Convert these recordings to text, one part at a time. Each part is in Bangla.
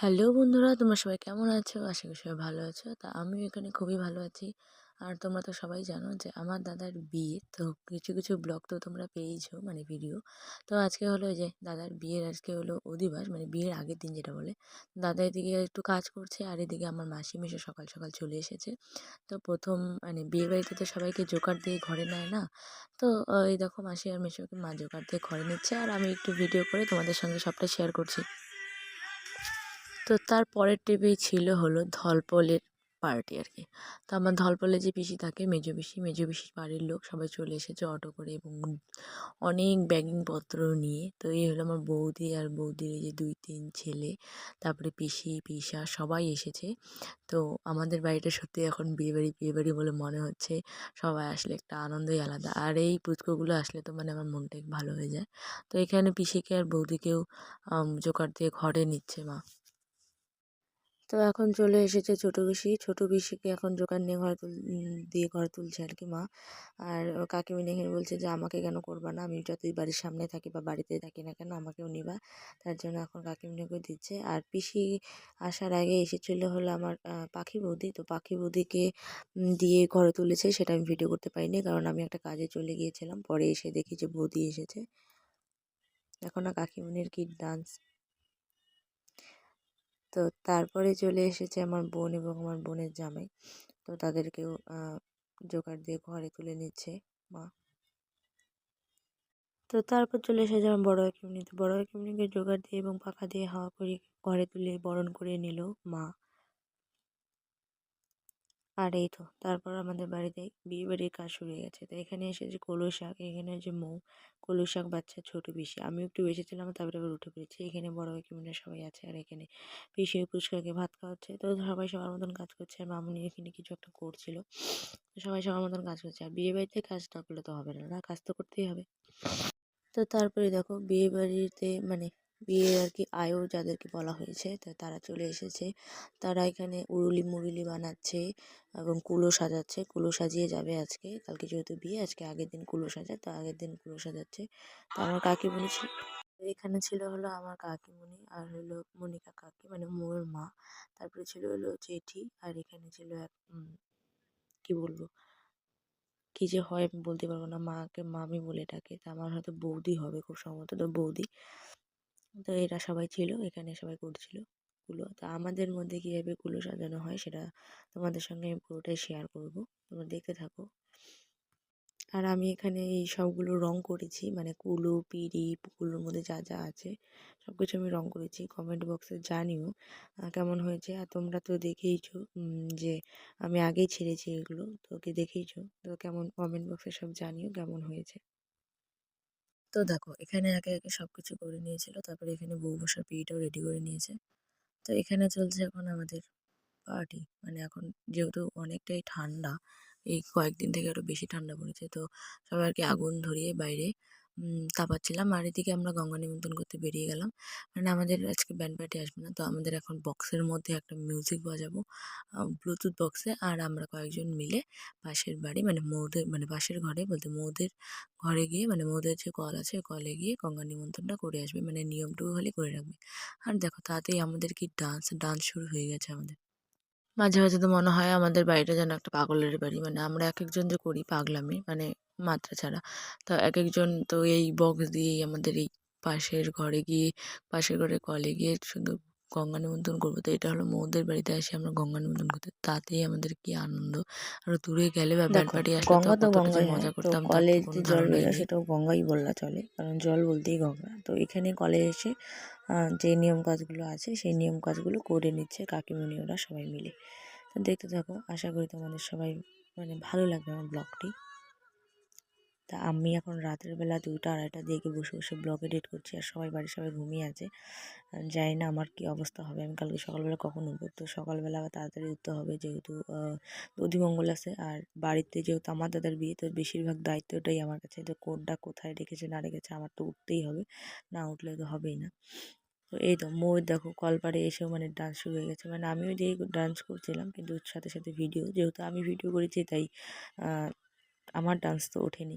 হ্যালো বন্ধুরা, তোমরা সবাই কেমন আছো? আশা করি সবাই ভালো আছো। তা আমিও এখানে খুবই ভালো আছি। আর তোমরা তো সবাই জানো যে আমার দাদার বিয়ে, তো কিছু কিছু ব্লগ তো তোমরা পেয়েছ মানে ভিডিও। তো আজকে হলো যে দাদার বিয়ের, আজকে হলো অধিবাস মানে বিয়ের আগের দিন যেটা বলে। দাদা এদিকে একটু কাজ করছে, আর এদিকে আমার মাসি মেশো সকাল সকাল চলে এসেছে। তো প্রথম মানে বিয়ে বাড়িতে তো সবাইকে জোকার দিয়ে ঘরে নেয় না। তো এই দেখো মাসি আর মেশোকে মা জোকার দিয়ে ঘরে নিচ্ছে, আর আমি একটু ভিডিও করে তোমাদের সঙ্গে সবটা শেয়ার করছি। তো তার পরের টিপেই ছিল হলো ধলপলের পার্টি আর কি তো আমার ধলপলে যে পিসি থাকে, মেজো পিসি, মেজো পিসির বাড়ির লোক সবাই চলে এসেছে অটো করে এবং অনেক ব্যাগিং পত্র নিয়ে। তো এই হলো আমার বৌদি আর বৌদির যে দুই, তিন ছেলে, তারপরে পিসি, পিসা সবাই এসেছে। তো আমাদের বাড়িটা সত্যি এখন বিয়েবাড়ি বিয়েবাড়ি বলে মনে হচ্ছে। সবাই আসলে একটা আনন্দই আলাদা। আর এই পুচকোগুলো আসলে তো মানে আমার মনটা ভালো হয়ে যায়। তো এখানে পিসিকে আর বৌদিকেও জোকার দিয়ে ঘরে নিচ্ছে মা। তো এখন চলে এসেছে ছোটো পিসি। ছোটো পিসিকে এখন জোকার নিয়ে ঘর তুল দিয়ে ঘর তুলছে আর কি মা। আর কাকিমিনি এখানে বলছে যে, আমাকে কেন করবা না? আমি যতই বাড়ির সামনে থাকি বা বাড়িতে থাকি না কেন, আমাকেও নিবা। তার জন্য এখন কাকিমিনিকে দিচ্ছে। আর পিসি আসার আগে এসেছিল হলো আমার পাখি বৌদি। তো পাখি বৌদিকে দিয়ে ঘরে তুলেছে। সেটা আমি ভিডিও করতে পারিনি কারণ আমি একটা কাজে চলে গিয়েছিলাম। পরে এসে দেখি যে বৌদি এসেছে। এখন না কাকিমণির কি ডান্স তো তারপরে চলে এসেছে আমার বোন এবং আমার বোনের জামাই। তো তাদেরকেও জোগাড় দিয়ে ঘরে তুলে নিচ্ছে মা। তো তারপর চলে এসেছে আমার বড় কাকিমনি তো বড় কাকিমনিকে জোগাড় দিয়ে এবং পাখা দিয়ে হাওয়া করে ঘরে তুলে বরণ করে নিল মা। আর এই তো, তারপর আমাদের বাড়িতে বিয়ে বাড়ির কাজ শুরু হয়ে গেছে। তো এখানে এসে যে কলু শাক, এখানে যে মৌ, কলু শাক বাচ্চা ছোটো পিসি। আমি একটু বেশি বেঁচেছিলাম তারপরে আবার উঠে পড়েছি। এখানে বড় কাকিমুনিরা সবাই আছে আর এখানে পিসি পুচকাকে ভাত খাওয়াচ্ছে। তো সবাই সবার মতন কাজ করছে আর মামুনি এখানে কিছু একটা করছিল। সবাই সবার মতন কাজ করছে। আর বিয়ে বাড়িতে কাজ না করলে তো হবে না না, কাজ তো করতেই হবে। তো তারপরে দেখো বিয়ে বাড়িতে মানে বিয়ে আর কি আয়ও যাদেরকে বলা হয়েছে, তো তারা চলে এসেছে। তারা এখানে উরুলি মুরুলি বানাচ্ছে এবং কুলো সাজাচ্ছে। কুলো সাজিয়ে যাবে আজকে। কালকে যেহেতু বিয়ে, আজকে আগের দিন কুলো সাজায় তো আগের দিন কুলো সাজাচ্ছে। তো আমার কাকিমণি ছিল, এখানে ছিল হলো আমার কাকিমণি আর হলো মনিকা কাকি মানে মোর মা। তারপরে ছিল হলো জেঠি আর এখানে ছিল এক কি বলব? কী যে হয় আমি বলতে পারব না, মাকে মামি বলে ডাকে। তা আমার হয়তো বৌদি হবে খুব সম্ভবত, তো বৌদি। তো এরা সবাই ছিল, এখানে সবাই করছিল কুলো তা আমাদের মধ্যে কীভাবে কুলো সাজানো হয় সেটা তোমাদের সঙ্গে আমি পুরোটাই শেয়ার করব, তোমরা দেখতে থাকো। আর আমি এখানে এই সবগুলো রং করেছি মানে কুলো, পিড়ি কুলোর মধ্যে যা যা আছে সব কিছু আমি রং করেছি। কমেন্ট বক্সে জানিও কেমন হয়েছে। আর তোমরা তো দেখেইছো যে আমি আগেই ছেড়েছি এগুলো তোকে দেখেইছো। তো কেমন কমেন্ট বক্সে সব জানিও কেমন হয়েছে। তো দেখো, এখানে একে একে সব কিছু করে নিয়েছিল। তারপরে এখানে বউ বসার বিয়েটাও রেডি করে নিয়েছে। তো এখানে চলছে এখন আমাদের পার্টি মানে এখন যেহেতু অনেকটাই ঠান্ডা, এই কয়েকদিন থেকে আরও বেশি ঠান্ডা পড়েছে, তো সবাই আর কি আগুন ধরিয়ে বাইরে তাপাচ্ছিলাম আর এদিকে আমরা গঙ্গা নিমন্ত্রণ করতে বেরিয়ে গেলাম। মানে আমাদের আজকে ব্যান্ড পার্টি আসবে না, তো আমাদের এখন বক্সের মধ্যে একটা মিউজিক বাজাবো ব্লুটুথ বক্সে আর আমরা কয়েকজন মিলে পাশের বাড়ি মানে মৌদের মানে পাশের ঘরে বলতে মৌদের ঘরে গিয়ে মানে মৌদের যে কল আছে কলে গিয়ে গঙ্গা নিমন্ত্রণটা করে আসবে। মানে নিয়মটুকু খালি করে রাখবে। আর দেখো তাতেই আমাদের কি ডান্স ডান্স শুরু হয়ে গেছে আমাদের। মাঝে মাঝে তো মনে হয় আমাদের বাড়িটা যেন একটা পাগলের বাড়ি। মানে আমরা এক একজন যে করি পাগলামি মানে মাত্রা ছাড়া। তো এক একজন তো এই বক্স দিয়েই আমাদের এই পাশের ঘরে গিয়ে পাশের ঘরে কলে গিয়ে শুধু গঙ্গা নিমন্ত্রণ করব। তো এটা হলো মৌদের বাড়িতে এসে আমরা গঙ্গা নিমন্ত্রণ করতে। তাতেই আমাদের কি আনন্দ। আর দূরে গেলে বা ব্যান্ড পার্টি আসলে গঙ্গা তো গঙ্গাই মজা করতাম। তার কলে যে জল নেই। সেটাও গঙ্গাই বললা চলে। কারণ জল বলতেই গঙ্গা। তো এখানে কলে এসে যে নিয়ম কাজগুলো আছে সেই নিয়ম কাজগুলো করে নিচ্ছে কাকিমণি ওরা সবাই মিলে। তো দেখতে থাকো। আশা করি তোমাদের সবাই মানে ভালো লাগবে আমার ব্লগটি তা আমি এখন রাতের বেলা দুটো আড়াইটা দিকে বসে বসে ব্লগ এডিট করছি আর সবাই বাড়ির সবাই ঘুমিয়ে আছে। জানি না আমার কি অবস্থা হবে। আমি কালকে সকালবেলা কখন উঠবো? তো সকালবেলা আবার তাড়াতাড়ি উঠতে হবে যেহেতু অধিমঙ্গল আছে। আর বাড়িতে যেহেতু আমার দাদার বিয়ে, তো বেশিরভাগ দায়িত্বটাই আমার কাছে। তো কোনটা কোথায় রেখেছে, না রেখেছে, আমার তো উঠতেই হবে। না উঠলে তো হবেই না। তো এই তো মোর দেখো কলপাড়ে এসেও মানে ডান্স শুরু হয়ে গেছে। মানে আমিও যেই ডান্স করছিলাম, কিন্তু সাথে সাথে ভিডিও যেহেতু আমি ভিডিও করেছি, তাই আমার ডান্স তো ওঠেনি।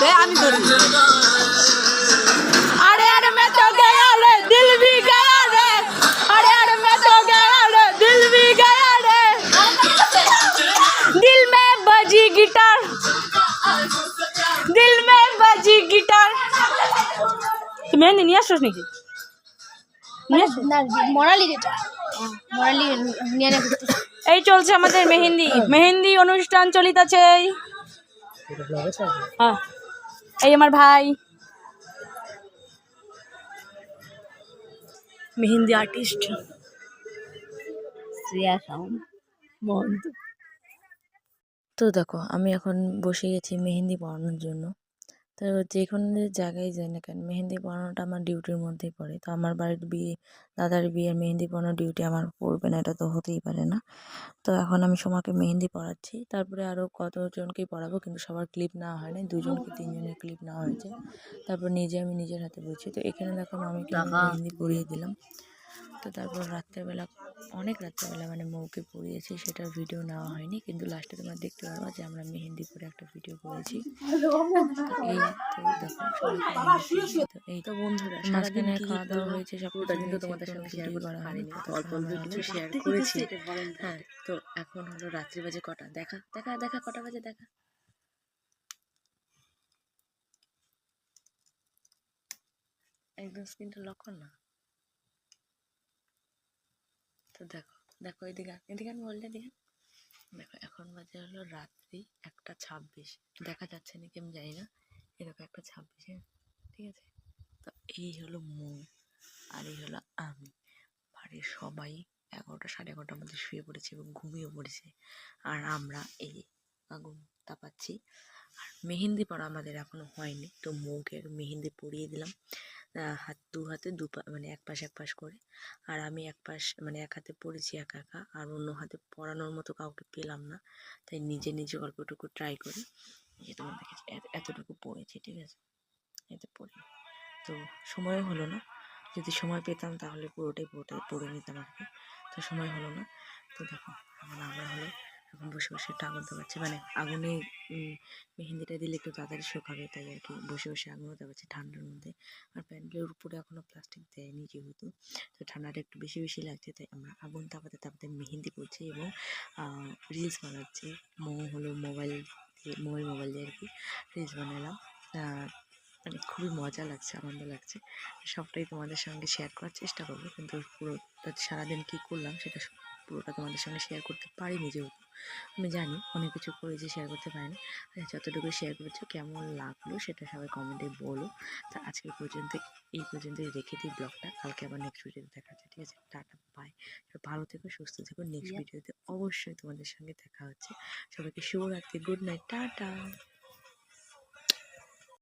दे आनी दे अरे अरे, मैं तो गया रे, दिल भी गया रे। अरे अरे, मैं तो गया रे, दिल भी गया रे। दिल में बजी गिटार। दिल में बजी गिटार। तुम्हें नहीं आशोष नहीं की मोराली गिटार। मोराली नहीं এই চলছে আমাদের মেহেন্দি। মেহেন্দি অনুষ্ঠান চলিতেছে হ্যাঁ। এই আমার ভাই। মেহেন্দি আর্টিস্ট শ্রেয়া সাউন্ড। মহন্ত। তো দেখো আমি এখন বসে গেছি মেহেন্দি পড়ানোর জন্য। তো যে কোনো জায়গায় যাই না কেন মেহেন্দি পড়ানোটা আমার ডিউটির মধ্যেই পড়ে। তো আমার বাড়ির বিয়ে দাদার বিয়ের মেহেন্দি পড়ানোর ডিউটি আমার পড়বে না এটা তো হতেই পারে না। তো এখন আমি সোমাকে মেহেন্দি পড়াচ্ছি তারপরে আরও কতজনকেই পড়াবো কিন্তু সবার ক্লিপ নেওয়া হয় না দুজনকে তিনজনের ক্লিপ নেওয়া হয়েছে। তারপর নিজে আমি নিজের হাতে বলছি। তো এখানে দেখো আমি মেহেন্দি পরিয়ে দিলাম। তো তারপর রাত্রেবেলা অনেক রাত্রেবেলা মানে মৌকে পরিয়েছি সেটার ভিডিও নেওয়া হয়নি। কিন্তু লাস্টে তোমরা দেখতে পারবা যে আমরা মেহেন্দি পরে একটা ভিডিও করেছি। এই তো দেখো সবাইকে মেহেন্দি পরিয়ে তো এই তো বন্ধুরা মাঝখানে খাওয়া দাওয়া হয়েছে সব কিন্তু তোমাদের সঙ্গে শেয়ার করা হয়নি। অল্প শেয়ার করেছি। হ্যাঁ তো এখন হলো রাত্রি বাজে কটা? দেখা দেখা দেখা দেখা কটা বাজে দেখা? একদম স্ক্রিনটা লক কর না। তো দেখো দেখো এদিকে এদিকে বললে, এদিকে। দেখো, এখন বাজে হলো রাত্রি একটা ছাব্বিশ। দেখা যাচ্ছে নাকি আমি জানি না। এরকম একটা ছাব্বিশ, ঠিক আছে? তো এই হলো মৌ আর এই হলো আমি। বাড়ির সবাই এগারোটা, সাড়ে এগারোটার মধ্যে শুয়ে পড়েছে এবং ঘুমিয়ে পড়েছে। আর আমরা এই, আগুন তাপাচ্ছি। আর মেহেন্দি পরা আমাদের এখনও হয়নি। তো মৌকে মেহেন্দি পরিয়ে দিলাম। হাত, দু হাতে, দু মানে এক পাশ এক পাশ করে। আর আমি এক পাশ মানে এক হাতে পড়েছি একা একা। আর অন্য হাতে পড়ানোর মতো কাউকে পেলাম না। তাই নিজে নিজে অল্পটুকু ট্রাই করি। যে তোমার দেখেছি এতটুকু পড়েছি, ঠিক আছে? এতে পড়ি। তো সময়ও হলো না। যদি সময় পেতাম তাহলে পুরোটাই পুরোটাই পড়ে নিতাম আর কি। তো সময় হলো না। তো দেখো এখন আমরা হলো এখন বসে বসে একটু আগুন দেখাচ্ছি মানে আগুনে মেহেন্দিটা দিলে একটু তাড়াতাড়ি শুকাবে তাই আর কি। বসে বসে আগুনও দেখাচ্ছি ঠান্ডার মধ্যে। আর প্যান্ডেলের উপরে এখনও প্লাস্টিক দেয়নি যেহেতু। তো ঠান্ডাটা একটু বেশি বেশি লাগছে, তাই আমরা আগুন তাপাতে তাপাতে মেহেন্দি করছি এবং রিলস বানাচ্ছি। মো হলো মোবাইল দিয়ে, মোবাইল মোবাইল দিয়ে আর কি রিলস বানালাম। মানে খুবই মজা লাগছে, আনন্দ লাগছে। সবটাই তোমাদের সঙ্গে শেয়ার করার চেষ্টা করব। কিন্তু পুরো, সারাদিন কী করলাম সেটা পুরোটা তোমাদের সঙ্গে শেয়ার করতে পারিনি যেহেতু। আমি জানি অনেক কিছু করেছি শেয়ার করতে পারেন। আর যতটুকু শেয়ার করেছ কেমন লাগল সেটা সবাই কমেন্টে বলো। তা আজকে পর্যন্ত এই পর্যন্ত রেখে দিই ব্লগটা। কালকে আবার নেক্সট ভিডিওতে দেখা হচ্ছে ঠিক আছে? টাটা বাই ভালো থেকো সুস্থ থেকো। নেক্সট ভিডিওতে অবশ্যই তোমাদের সঙ্গে দেখা হচ্ছে। সবাইকে শুভরাত্রি গুড নাইট টাটা।